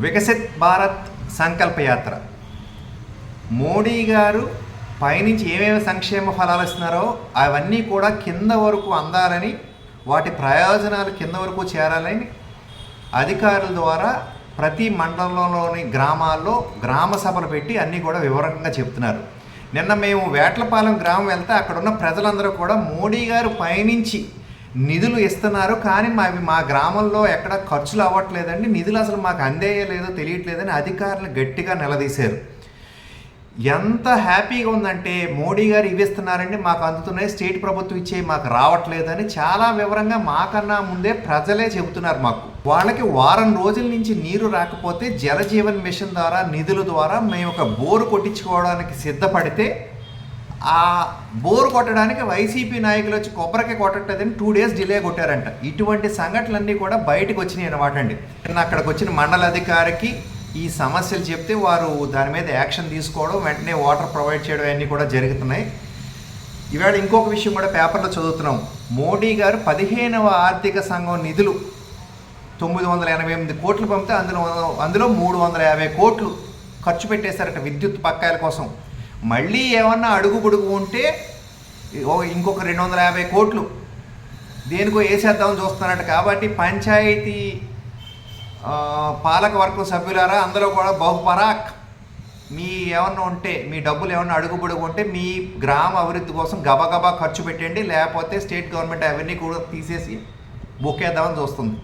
వికసిత్ భారత్ సంకల్ప యాత్ర. మోడీ గారు పైనుంచి ఏమేమి సంక్షేమ ఫలాలు ఇస్తున్నారో అవన్నీ కూడా కింద వరకు అందాలని వాటి ప్రయోజనాలు కింద వరకు చేరాలని అధికారుల ద్వారా ప్రతి మండలంలోని గ్రామాల్లో గ్రామ సభలు పెట్టి అన్నీ కూడా వివరంగా చెప్తున్నారు. నిన్న మేము వేట్లపాలెం గ్రామం వెళ్తే అక్కడున్న ప్రజలందరూ కూడా మోడీ గారు పయనించి నిధులు ఇస్తున్నారు కానీ మావి మా గ్రామంలో ఎక్కడ ఖర్చులు అవ్వట్లేదండి. నిధులు అసలు మాకు అందేయలేదో తెలియట్లేదని అధికారులు గట్టిగా నిలదీశారు. ఎంత హ్యాపీగా ఉందంటే మోడీ గారు ఇవి ఇస్తున్నారండి మాకు అందుతున్నాయి స్టేట్ ప్రభుత్వం ఇచ్చే మాకు రావట్లేదని చాలా వివరంగా మాకన్నా ముందే ప్రజలే చెబుతున్నారు మాకు. వాళ్ళకి వారం రోజుల నుంచి నీరు రాకపోతే జలజీవన్ మిషన్ ద్వారా నిధుల ద్వారా మేము ఒక బోరు కొట్టించుకోవడానికి సిద్ధపడితే ఆ బోరు కొట్టడానికి వైసీపీ నాయకులు వచ్చి కొబ్బరికి కొట్టట్లేదని టూ డేస్ డిలే కొట్టారంట. ఇటువంటి సంఘటనలన్నీ కూడా బయటకు వచ్చినాయి అనమాట అండి. అక్కడికి వచ్చిన మండల అధికారికి ఈ సమస్యలు చెప్తే వారు దాని మీద యాక్షన్ తీసుకోవడం వెంటనే వాటర్ ప్రొవైడ్ చేయడం అన్నీ కూడా జరుగుతున్నాయి. ఈవేళ ఇంకొక విషయం కూడా పేపర్లో చదువుతున్నాం. మోడీ గారు పదిహేనవ ఆర్థిక సంఘం నిధులు తొమ్మిది వందల ఎనభై ఎనిమిది కోట్లు పంపితే అందులో అందులో మూడు వందల యాభై కోట్లు ఖర్చు పెట్టేశారట విద్యుత్ పక్కాయల కోసం. మళ్ళీ ఏమన్నా అడుగు పొడుగు ఉంటే ఓ- ఇంకొక రెండు వందల యాభై కోట్లు దేనికో వేసేద్దామని చూస్తున్నట్టు కాబట్టి పంచాయతీ పాలక వర్గం సభ్యులారా అందరూ కూడా బహుపరాక్. మీ ఏమన్నా ఉంటే మీ డబ్బులు ఏమన్నా అడుగు పొడుగు ఉంటే మీ గ్రామ అభివృద్ధి కోసం గబగబా ఖర్చు పెట్టండి. లేకపోతే స్టేట్ గవర్నమెంట్ అవన్నీ కూడా తీసేసి బొక్కేద్దామని చూస్తుంది.